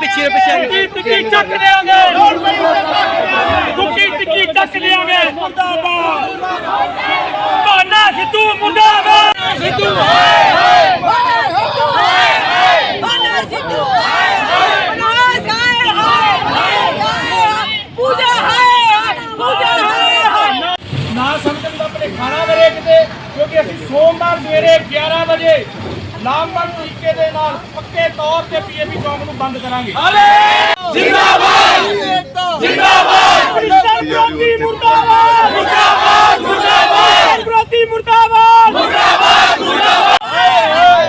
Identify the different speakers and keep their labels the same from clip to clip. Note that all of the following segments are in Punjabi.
Speaker 1: ਪਿੱਛੇ ਪਿੱਛੇ
Speaker 2: ਟਿੱਕੀ ਚੱਕ ਲਿਆਂਗੇ। ਟਿੱਕੀ ਟਿੱਕੀ ਚੱਕ ਲਿਆਂਗੇ। ਮੁਰਦਾਬਾਦ। ਭਾਨਾ ਸਿੱਧੂ ਮੁਰਦਾਬਾਦ। ਸਿੱਧੂ
Speaker 3: ਪੂਜਾ ਹੈ ਪੂਜਾ ਹੈ
Speaker 2: ਨਾ ਸਮਝਣ ਦਾ ਭਲੇਖਾਣਾ ਮੇਰੇ ਕਿਤੇ ਕਿਉਂਕਿ ਅਸੀਂ ਸੋਮਵਾਰ ਸਵੇਰੇ 11 ਵਜੇ ਲਾਮਬੰਦ ਤਰੀਕੇ ਦੇ ਨਾਲ ਪੱਕੇ ਤੌਰ ਤੇ ਪੀਏਪੀ ਚੌਂਕ ਨੂੰ ਬੰਦ ਕਰਾਂਗੇ। ਜਿੰਦਾਬਾਦ! ਜਿੰਦਾਬਾਦ! ਪ੍ਰਤੀ ਮੁਰਦਾਬਾਦ ਮੁਰਦਾਬਾਦ! ਮੁਰਦਾਬਾਦ! ਪ੍ਰਤੀ ਮੁਰਦਾਬਾਦ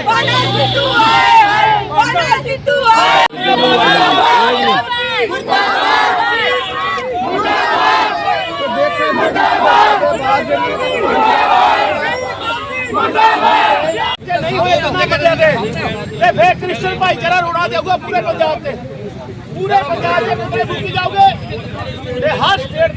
Speaker 3: ਬਾਣਾ ਸਿੱਧੂ ਹੈ ਬਾਣਾ ਸਿੱਧੂ ਹੈ
Speaker 2: ਜੇ ਨਹੀਂ ਬੰਦਿਆਂ ਦੇ ਤੇ ਫੇਰ ਕ੍ਰਿਸਚਨ ਭਾਈਚਾਰਾ ਰੋੜਾ ਦੇਊਗਾ ਪੂਰੇ ਪੰਜਾਬ ਤੇ। ਪੂਰੇ ਪੰਜਾਬ ਦੇ ਮੁੱਦੇ ਮੁੱਕੀ ਜਾਓਗੇ। ਤੇ ਹਰ ਸਟੇਟ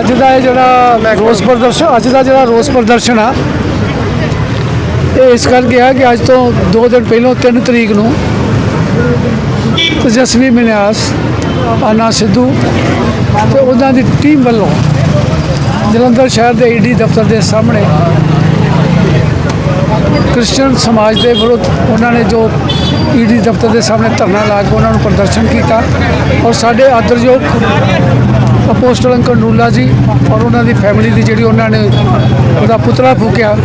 Speaker 4: ਅੱਜ ਦਾ ਇਹ ਜਿਹੜਾ ਰੋਸ ਪ੍ਰਦਰਸ਼ਨ ਅੱਜ ਦਾ ਜਿਹੜਾ ਰੋਸ ਪ੍ਰਦਰਸ਼ਨ ਆ, ਇਹ ਇਸ ਕਰਕੇ ਆ ਕਿ ਅੱਜ ਤੋਂ 2 ਦਿਨ ਪਹਿਲਾਂ 3 ਤਰੀਕ ਨੂੰ ਤੇਜਸਵੀ ਮਨਿਆਸ ਆਨਾ ਸਿੱਧੂ ਤੇ ਉਹਨਾਂ ਦੀ ਟੀਮ ਵੱਲੋਂ ਜਲੰਧਰ ਸ਼ਹਿਰ ਦੇ ਈਡੀ ਦਫ਼ਤਰ ਦੇ ਸਾਹਮਣੇ ਕ੍ਰਿਸਚੀਅਨ ਸਮਾਜ ਦੇ ਵਿਰੁੱਧ ਉਹਨਾਂ ਨੇ ਜੋ ਈਡੀ ਦਫ਼ਤਰ ਦੇ ਸਾਹਮਣੇ ਧਰਨਾ ਲਾ ਕੇ ਉਹਨਾਂ ਨੂੰ ਪ੍ਰਦਰਸ਼ਨ ਕੀਤਾ ਔਰ ਸਾਡੇ ਆਦਰਯੋਗ ਅਪੋਸਟਲ ਅੰਕਲ ਨੂਲਾ ਜੀ ਔਰ ਉਹਨਾਂ ਦੀ ਫੈਮਿਲੀ ਦੀ ਜਿਹੜੀ ਉਹਨਾਂ ਨੇ ਉਹਦਾ ਪੁਤਲਾ ਫੂਕਿਆ।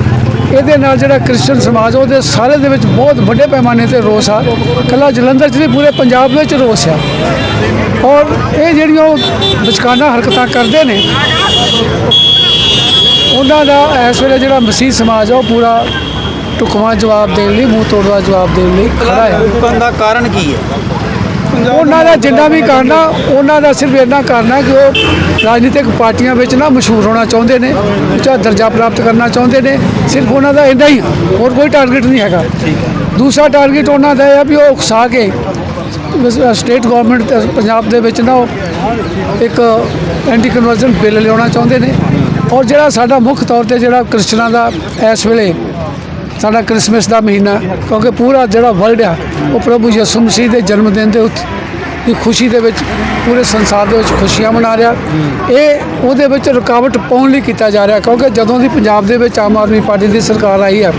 Speaker 4: ਇਹਦੇ ਨਾਲ ਜਿਹੜਾ ਕ੍ਰਿਸਚੀਅਨ ਸਮਾਜ ਉਹਦੇ ਸਾਰੇ ਦੇ ਵਿੱਚ ਬਹੁਤ ਵੱਡੇ ਪੈਮਾਨੇ ਤੇ ਰੋਸ ਆ। ਕੱਲਾ ਜਲੰਧਰ 'ਚ ਨਹੀਂ ਪੂਰੇ ਪੰਜਾਬ ਵਿੱਚ ਰੋਸ ਆ। ਔਰ ਇਹ ਜਿਹੜੀਆਂ ਉਹ ਵਿਚਕਾਨਾ ਹਰਕਤਾਂ ਕਰਦੇ ਨੇ ਉਹਨਾਂ ਦਾ ਇਸ ਵੇਲੇ ਜਿਹੜਾ ਮਸੀਹ ਸਮਾਜ ਆ ਉਹ ਪੂਰਾ ਟੁਕਮਾ ਜਵਾਬ ਦੇਣ ਲਈ ਮੂੰਹ ਤੋੜਵਾ ਜਵਾਬ ਦੇਣ ਲਈ ਖੜਾ ਹੈ।
Speaker 1: ਦਾ ਕਾਰਨ ਕੀ ਹੈ?
Speaker 4: ਉਹਨਾਂ ਦਾ ਜਿੰਨਾ ਵੀ ਕਰਨਾ ਉਹਨਾਂ ਦਾ ਸਿਰਫ ਇੰਨਾ ਕਰਨਾ ਕਿ ਉਹ ਰਾਜਨੀਤਿਕ ਪਾਰਟੀਆਂ ਵਿੱਚ ਨਾ ਮਸ਼ਹੂਰ ਹੋਣਾ ਚਾਹੁੰਦੇ ਨੇ ਉੱਚਾ ਦਰਜਾ ਪ੍ਰਾਪਤ ਕਰਨਾ ਚਾਹੁੰਦੇ ਨੇ ਸਿਰਫ ਉਹਨਾਂ ਦਾ ਇੰਨਾ ਹੀ ਹੋਰ ਕੋਈ ਟਾਰਗੇਟ ਨਹੀਂ ਹੈਗਾ। ਦੂਸਰਾ ਟਾਰਗੇਟ ਉਹਨਾਂ ਦਾ ਇਹ ਆ ਵੀ ਉਹ ਉਕਸਾ ਕੇ ਸਟੇਟ ਗਵਰਨਮੈਂਟ ਪੰਜਾਬ ਦੇ ਵਿੱਚ ਨਾ ਉਹ ਇੱਕ ਐਂਟੀ ਕਨਵਰਜਨ ਬਿੱਲ ਲਿਆਉਣਾ ਚਾਹੁੰਦੇ ਨੇ। ਔਰ ਜਿਹੜਾ ਸਾਡਾ ਮੁੱਖ ਤੌਰ ਤੇ ਜਿਹੜਾ ਕ੍ਰਿਸਚਨਾਂ ਦਾ ਇਸ ਵੇਲੇ ਸਾਡਾ ਕ੍ਰਿਸਮਸ ਦਾ ਮਹੀਨਾ ਕਿਉਂਕਿ ਪੂਰਾ ਜਿਹੜਾ ਵਰਲਡ ਆ ਉਹ ਪ੍ਰਭੂ ਯਿਸੂ ਮਸੀਹ ਦੇ ਜਨਮ ਦਿਨ ਦੇ ਉੱਤੇ ਦੀ ਖੁਸ਼ੀ ਦੇ ਵਿੱਚ ਪੂਰੇ ਸੰਸਾਰ ਦੇ ਵਿੱਚ ਖੁਸ਼ੀਆਂ ਮਨਾ ਰਿਹਾ। ਇਹ ਉਹਦੇ ਵਿੱਚ ਰੁਕਾਵਟ ਪਾਉਣ ਲਈ ਕੀਤਾ ਜਾ ਰਿਹਾ ਕਿਉਂਕਿ ਜਦੋਂ ਦੀ ਪੰਜਾਬ ਦੇ ਵਿੱਚ ਆਮ ਆਦਮੀ ਪਾਰਟੀ ਦੀ ਸਰਕਾਰ ਆਈ ਆ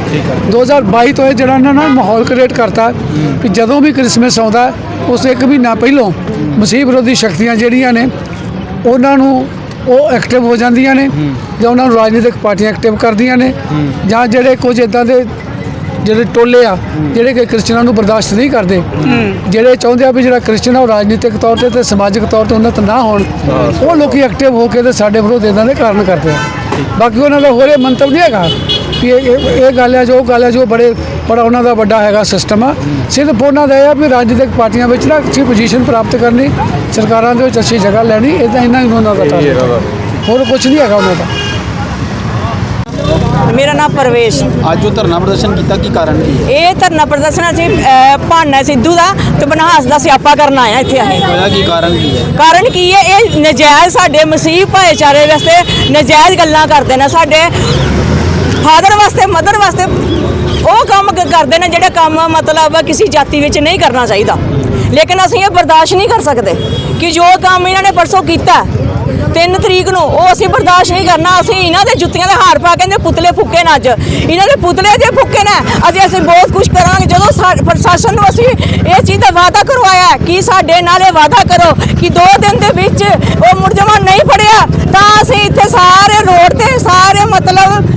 Speaker 4: 2022 ਤੋਂ ਇਹ ਜਿਹੜਾ ਇਹਨਾਂ ਨੇ ਮਾਹੌਲ ਕ੍ਰੀਏਟ ਕਰਤਾ ਕਿ ਜਦੋਂ ਵੀ ਕ੍ਰਿਸਮਸ ਆਉਂਦਾ ਉਸ ਇੱਕ ਮਹੀਨਾ ਪਹਿਲਾਂ ਮਸੀਹ ਵਿਰੋਧੀ ਸ਼ਕਤੀਆਂ ਜਿਹੜੀਆਂ ਨੇ ਉਹਨਾਂ ਨੂੰ ਉਹ ਐਕਟਿਵ ਹੋ ਜਾਂਦੀਆਂ ਨੇ ਜਾਂ ਉਹਨਾਂ ਨੂੰ ਰਾਜਨੀਤਿਕ ਪਾਰਟੀਆਂ ਐਕਟਿਵ ਕਰਦੀਆਂ ਨੇ ਜਾਂ ਜਿਹੜੇ ਕੁਝ ਇਦਾਂ ਦੇ ਜਿਹੜੇ ਟੋਲੇ ਆ ਜਿਹੜੇ ਕਿ ਕ੍ਰਿਸਚਨਾਂ ਨੂੰ ਬਰਦਾਸ਼ਤ ਨਹੀਂ ਕਰਦੇ ਜਿਹੜੇ ਚਾਹੁੰਦੇ ਆ ਵੀ ਜਿਹੜਾ ਕ੍ਰਿਸਚਨ ਆ ਉਹ ਰਾਜਨੀਤਿਕ ਤੌਰ ਤੇ ਤੇ ਸਮਾਜਿਕ ਤੌਰ ਤੇ ਉન્નਤ ਨਾ ਹੋਣ ਉਹ ਲੋਕੀ ਐਕਟਿਵ ਹੋ ਕੇ ਤੇ ਸਾਡੇ ਵਿਰੋਧ ਇਦਾਂ ਦੇ ਕਾਰਨ ਕਰਦੇ ਆ। ਬਾਕੀ ਉਹਨਾਂ ਦਾ ਹੋਰ ਇਹ ਮੰਤਵ ਨਹੀਂ ਹੈਗਾ। ਕਿ ਇਹ ਇਹ- ਇਹ ਗੱਲ ਹੈ ਜੋ ਗੱਲ ਹੈ ਜੋ ਬੜੇ ਬੜਾ ਉਹਨਾਂ ਦਾ ਵੱਡਾ ਹੈਗਾ ਸਿਸਟਮ ਆ। ਸਿਰਫ ਉਹਨਾਂ ਦਾ ਇਹ ਆ ਵੀ ਰਾਜਨੀਤਿਕ ਪਾਰਟੀਆਂ ਵਿੱਚ ਨਾ ਅੱਛੀ ਪੋਜੀਸ਼ਨ ਪ੍ਰਾਪਤ ਕਰਨੀ ਸਰਕਾਰਾਂ ਦੇ ਵਿੱਚ ਅੱਛੀ ਜਗ੍ਹਾ ਲੈਣੀ ਇਦਾਂ ਇਹਨਾਂ ਹੀ ਉਹਨਾਂ ਦਾ target। ਹੋਰ ਕੁਝ ਨਹੀਂ ਹੈਗਾ ਉਹਨਾਂ ਦਾ।
Speaker 5: ਮੇਰਾ ਨਾਮ ਪਰਵੇਸ਼।
Speaker 1: ਅੱਜ ਜੋ ਧਰਨਾ ਪ੍ਰਦਰਸ਼ਨ ਕੀਤਾ ਕੀ ਕਾਰਨ ਕੀ ਹੈ?
Speaker 5: ਇਹ ਧਰਨਾ ਪ੍ਰਦਰਸ਼ਨ ਅਸੀਂ ਅਹ, ਭਾਨਾ ਸਿੱਧੂ ਦਾ ਤੇ ਬਨਹਾਸ ਦਾ ਸਿਆਪਾ ਕਰਨ ਆਏ ਆ ਇੱਥੇ ਅਸੀਂ
Speaker 1: ਹੋਇਆ ਕੀ ਕਾਰਨ ਕੀ ਹੈ?
Speaker 5: ਕਾਰਨ ਕੀ ਹੈ? ਇਹ ਨਜਾਇਜ਼ ਸਾਡੇ ਮਸੀਹ ਭਾਈਚਾਰੇ ਵਾਸਤੇ ਨਜਾਇਜ਼ ਗੱਲਾਂ ਕਰਦੇ ਨੇ ਸਾਡੇ ਫਾਦਰ ਵਾਸਤੇ, ਮਦਰ ਵਾਸਤੇ ਉਹ ਕੰਮ ਕਰਦੇ ਨੇ ਜਿਹੜੇ ਕੰਮ ਮਤਲਬ ਕਿਸੇ ਜਾਤੀ ਵਿੱਚ ਨਹੀਂ ਕਰਨਾ ਚਾਹੀਦਾ। ਲੇਕਿਨ ਅਸੀਂ ਇਹ ਬਰਦਾਸ਼ਤ ਨਹੀਂ ਕਰ ਸਕਦੇ ਕਿ ਜੋ ਕੰਮ ਇਹਨਾਂ ਨੇ ਪਰਸੋਂ ਕੀਤਾ 3 ਤਰੀਕ ਨੂੰ, ਉਹ ਅਸੀਂ ਬਰਦਾਸ਼ਤ ਨਹੀਂ ਕਰਨਾ। ਅਸੀਂ ਇਹਨਾਂ ਦੇ ਜੁੱਤੀਆਂ ਦੇ ਹਾਰ ਪਾ ਕੇ ਪੁਤਲੇ ਫੁੱਕੇ ਨਾ ਅੱਜ। ਇਹਨਾਂ ਦੇ ਪੁਤਲੇ ਜੇ ਫੁੱਕੇ ਨਾ, ਅਸੀਂ ਅਸੀਂ ਬਹੁਤ ਕੁਝ ਕਰਾਂਗੇ। ਜਦੋਂ ਸਾ- ਪ੍ਰਸ਼ਾਸਨ ਨੂੰ ਅਸੀਂ ਇਹ ਚੀਜ਼ ਦਾ ਵਾਅਦਾ ਕਰਵਾਇਆ ਕਿ ਸਾਡੇ ਨਾਲ ਇਹ ਵਾਅਦਾ ਕਰੋ ਕਿ 2 ਦਿਨ ਦੇ ਵਿੱਚ ਉਹ ਮੁਰਜਮਾ ਨਹੀਂ ਫੜਿਆ, ਤਾਂ ਅਸੀਂ ਇੱਥੇ ਸਾਰੇ ਰੋਡ ਤੇ ਸਾਰੇ ਮਤਲਬ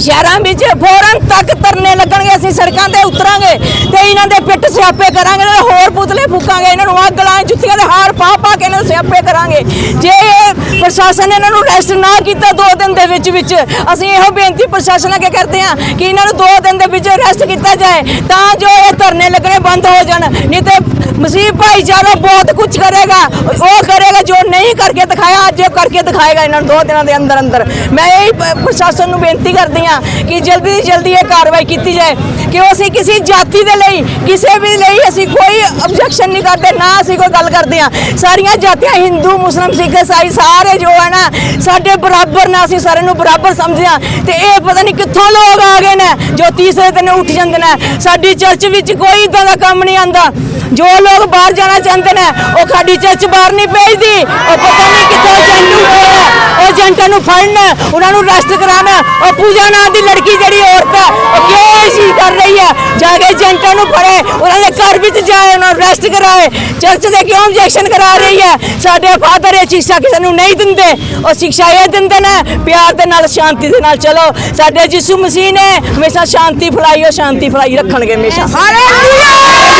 Speaker 5: ਸ਼ਹਿਰਾਂ ਵਿੱਚ ਫੌਰਨ ਤੱਕ ਤਰਨੇ ਲੱਗਣਗੇ, ਅਸੀਂ ਸੜਕਾਂ ਤੇ ਉਤਰਾਂਗੇ ਤੇ ਇਹਨਾਂ ਦੇ ਪਿੱਟ ਸਿਆਪੇ ਕਰਾਂਗੇ, ਇਹਨਾਂ ਦੇ ਹੋਰ ਪੁਤਲੇ ਫੂਕਾਂਗੇ, ਇਹਨਾਂ ਨੂੰ ਅੱਗ ਲਾਏ ਜੁੱਤੀਆਂ ਦੇ ਹਾਰ ਪਾ ਪਾ ਕੇ ਇਹਨਾਂ ਨੂੰ ਸਿਆਪੇ ਕਰਾਂਗੇ। ਜੇ ਇਹ ਪ੍ਰਸ਼ਾਸਨ ਨੇ ਇਹਨਾਂ ਨੂੰ ਰੈਸਟ ਨਾ ਕੀਤਾ ਦੋ ਦਿਨ ਦੇ ਵਿੱਚ ਵਿੱਚ, ਅਸੀਂ ਇਹੋ ਬੇਨਤੀ ਪ੍ਰਸ਼ਾਸਨ ਅੱਗੇ ਕਰਦੇ ਹਾਂ ਕਿ ਇਹਨਾਂ ਨੂੰ ਦੋ ਦਿਨ ਦੇ ਵਿੱਚ ਰੈਸਟ ਕੀਤਾ ਜਾਏ, ਤਾਂ ਜੋ ਇਹ ਧਰਨੇ ਲੱਗਣੇ ਬੰਦ ਹੋ ਜਾਣ। ਨਹੀਂ ਤੇ ਮਸੀਹ ਭਾਈਚਾਰਾ ਬਹੁਤ ਕੁਝ ਕਰੇਗਾ, ਉਹ ਕਰੇਗਾ ਜੋ ਨਹੀਂ ਕਰਕੇ ਦਿਖਾਇਆ, ਅੱਜ ਇਹ ਕਰਕੇ ਦਿਖਾਏਗਾ ਇਹਨਾਂ ਨੂੰ ਦੋ ਦਿਨਾਂ ਦੇ ਅੰਦਰ ਅੰਦਰ ਮੈਂ ਇਹ ਪ੍ਰਸ਼ਾਸਨ ਨੂੰ ਬੇਨਤੀ ਕਰਦੀ ਹਾਂ ਕਿ ਜਲਦੀ ਤੋਂ ਜਲਦੀ ਇਹ ਕਾਰਵਾਈ ਕੀਤੀ ਜਾਏ। ਕਿ ਅਸੀਂ ਕਿਸੇ ਜਾਤੀ ਦੇ ਲਈ, ਕਿਸੇ ਵੀ ਲਈ ਅਸੀਂ ਕੋਈ ਆਬਜੈਕਸ਼ਨ ਨਹੀਂ ਕਰਦੇ, ਨਾ ਅਸੀਂ ਕੋਈ ਗੱਲ ਕਰਦੇ ਹਾਂ। ਸਾਰੀਆਂ ਜਾਤੀਆਂ ਹਿੰਦੂ, ਮੁਸਲਮ, ਸਿੱਖ, ਈਸਾਈ, ਸਾਰੇ ਜੋ ਹੈ ਨਾ, ਸਾਡੇ ਬਰਾਬਰ ਨੇ ਅਸੀਂ ਸਾਰਿਆਂ ਨੂੰ ਬਰਾਬਰ ਸਮਝਦੇ ਹਾਂ। ਤੇ ਇਹ ਪਤਾ ਨਹੀਂ ਕਿੱਥੋਂ ਲੋਕ ਆ ਗਏ ਨੇ, ਜੋ ਤੀਸਰੇ ਦਿਨ ਉੱਠ ਜਾਂਦੇ ਨੇ। ਸਾਡੀ ਚਰਚ ਵਿੱਚ ਕੋਈ ਇਦਾਂ ਦਾ ਕੰਮ ਨਹੀਂ ਆਂਦਾ ਜੋ ਲੋਕ ਬਾਹਰ ਜਾਣਾ ਚਾਹੁੰਦੇ ਨੇ, ਉਹ ਸਾਡੀ ਚਰਚ ਬਾਹਰ ਨਹੀਂ ਭੇਜਦੀ। ਉਹ ਪਤਾ ਨਹੀਂ ਕਿੱਥੋਂ ਏਜੰਟ ਉਹ ਏਜੰਟਾਂ ਨੂੰ ਫੜਨਾ, ਉਹਨਾਂ ਨੂੰ ਅਰੈਸਟ ਕਰਾਉਣ, ਉਹ ਪੂਜਾ ਨਾਂ ਦੀ ਲੜਕੀ ਜਿਹੜੀ ਔਰਤ ਹੈ, ਉਹ ਕਿਉਂ ਇਹ ਕਰ ਰਹੀ ਹੈ? ਜਾ ਕੇ ਏਜੰਟਾਂ ਨੂੰ ਫੜੇ, ਉਹਨਾਂ ਦੇ ਘਰ ਵਿੱਚ ਜਾਏ, ਉਹਨਾਂ ਨੂੰ ਅਰੈਸਟ ਕਰਾਏ। ਚਰਚ ਦੇ ਕਿਉਂ ਆਬਜੈਕਸ਼ਨ ਕਰਾ ਰਹੀ ਹੈ? ਸਾਡੇ ਫਾਦਰ ਇਹ ਸਿੱਖਿਆ ਕਿਸੇ ਨੂੰ ਨਹੀਂ ਦਿੰਦੇ। ਉਹ ਸਿੱਖਿਆ ਇਹ ਦਿੰਦੇ ਨੇ, ਪਿਆਰ ਦੇ ਨਾਲ, ਸ਼ਾਂਤੀ ਦੇ ਨਾਲ ਚਲੋ। ਸਾਡੇ ਯਿਸੂ ਮਸੀਹ ਨੇ ਹਮੇਸ਼ਾ ਸ਼ਾਂਤੀ ਫੈਲਾਈ, ਉਹ ਸ਼ਾਂਤੀ ਫੈਲਾਈ ਰੱਖਣਗੇ ਹਮੇਸ਼ਾ। ਹਾਲੇਲੂਇਆ